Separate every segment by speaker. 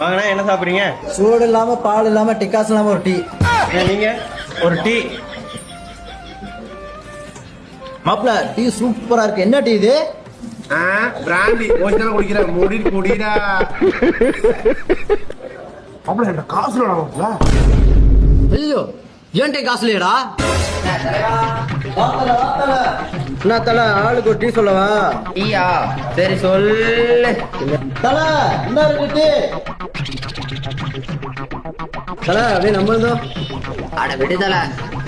Speaker 1: வாங்கண்ணா என்ன சாப்பிடுறீங்க?
Speaker 2: சூடு இல்லாம பால் இல்லாம டிக்காஸ் இல்லாம ஒரு டீ.
Speaker 1: நீங்க? ஒரு டீ.
Speaker 2: மாப்பிள டீ சூப்பரா இருக்கு. என்ன டீ இது?
Speaker 3: பிராண்டி. ஓசினா குடிக்கிற முடி குடிடா. அப்படி என்கிட்ட காசு மாப்பிள.
Speaker 2: ஐயோ ஏன் டீ காசு இல்லையடா? என்ன தல ஆளுக்கு டீ சொல்லவா?
Speaker 4: டீயா சரி சொல்லு.
Speaker 2: தல என்ன இருக்கு? தல அப்படியே நம்ம இருந்தோம்
Speaker 4: அட விடுதல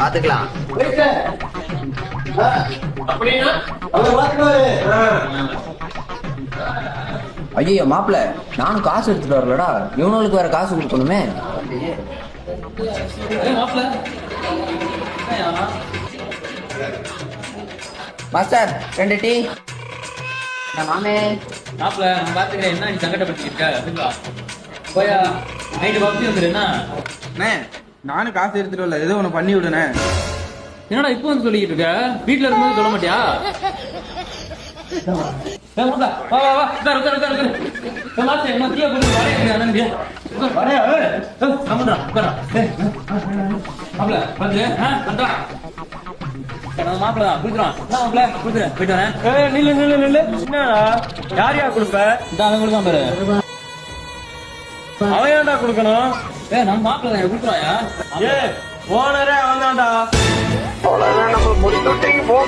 Speaker 4: பாத்துக்கலாம். ஐயோ மாப்பிள நானும் காசு எடுத்துட்டு வரலடா. இவனுக்கு வேற காசு கொடுக்கணுமே. மாஸ்டர் ரெண்டு டீ. மாமே.
Speaker 5: மாப்பிள நான் பாத்துக்கிறேன் என்ன நீ சங்கடப்பட்டு இருக்க? அதுக்கா போயா நைட்டு பப்ஜி வந்துருன்னா
Speaker 6: அண்ணே நானும் காசு எடுத்துட்டு வரல. ஏதோ ஒன்று பண்ணி விடுனே.
Speaker 5: என்னடா இப்போ வந்து சொல்லிக்கிட்டு இருக்க? வீட்ல இருக்கும்போது சொல்ல மாட்டியா? வரையா இல்லையா மாப்பிள தான். குடுக்குறான் என்ன மாப்பிள குடுக்குறேன் போயிட்டு வரேன்.
Speaker 1: ஏய், நில்லு நில்லு நில்லு. என்னடா யார் யார் கொடுப்ப?
Speaker 5: இந்த அவன் கொடுக்காம பாரு.
Speaker 1: அவன் ஏன்டா கொடுக்கணும்?
Speaker 5: ஏய் நம்ம மாப்பிள தான். குடுக்குறாயா
Speaker 1: ஏ ஓனரே அவன் தான்டா
Speaker 3: அவ்வளவுதான் நம்ம முடிச்சுட்டீங்க போ.